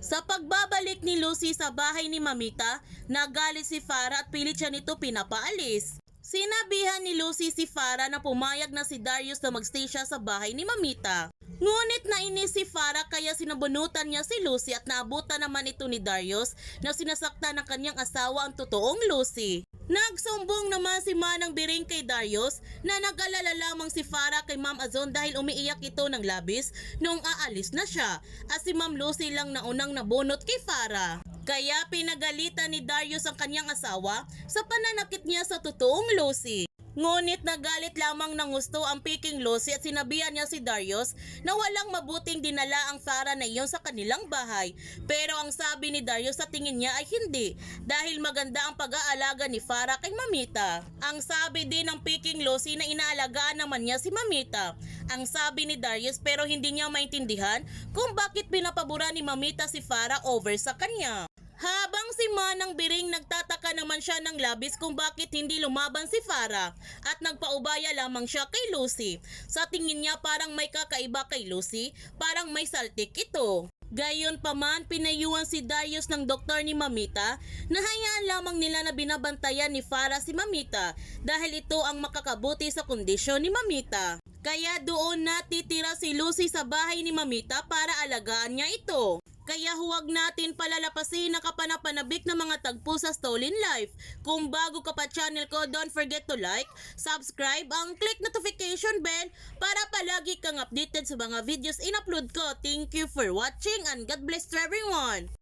Sa pagbabalik ni Lucy sa bahay ni Mamita, nagalit si Farah at pilit siya nito pinapaalis. Sinabihan ni Lucy si Farah na pumayag na si Darius na magstay siya sa bahay ni Mamita. Ngunit nainis si Farah kaya sinabunutan niya si Lucy at naabutan naman ito ni Darius na sinasaktan ng kanyang asawa ang totoong Lucy. Nagsumbong naman si Manang Biring kay Darius na nag-alala lamang si Farah kay Ma'am Azon dahil umiiyak ito ng labis noong aalis na siya at si Ma'am Lucy lang na unang nabunot kay Farah. Kaya pinagalitan ni Darius ang kanyang asawa sa pananakit niya sa totoong Lucy. Ngunit nagalit lamang ng gusto ang Peking Lucy at sinabihan niya si Darius na walang mabuting dinala ang Farah na iyon sa kanilang bahay. Pero ang sabi ni Darius sa tingin niya ay hindi dahil maganda ang pag-aalaga ni Farah kay Mamita. Ang sabi din ng Peking Lucy na inaalagaan naman niya si Mamita. Ang sabi ni Darius pero hindi niya maintindihan kung bakit pinapabura ni Mamita si Farah over sa kanya. Habang si Manang Biring nagtataka naman siya ng labis kung bakit hindi lumaban si Farah at nagpaubaya lamang siya kay Lucy. Sa tingin niya parang may kakaiba kay Lucy, parang may saltik ito. Gayon pa man, pinayuhan si Darius ng doktor ni Mamita na hayaan lamang nila na binabantayan ni Farah si Mamita dahil ito ang makakabuti sa kondisyon ni Mamita. Kaya doon natitira si Lucy sa bahay ni Mamita para alagaan niya ito. Kaya huwag natin palalapasin ang kapanapanabik ng mga tagpo sa Stolen Life. Kung bago ka pa channel ko, don't forget to like, subscribe, ang click notification bell para palagi kang updated sa mga videos in-upload ko. Thank you for watching and God bless to everyone!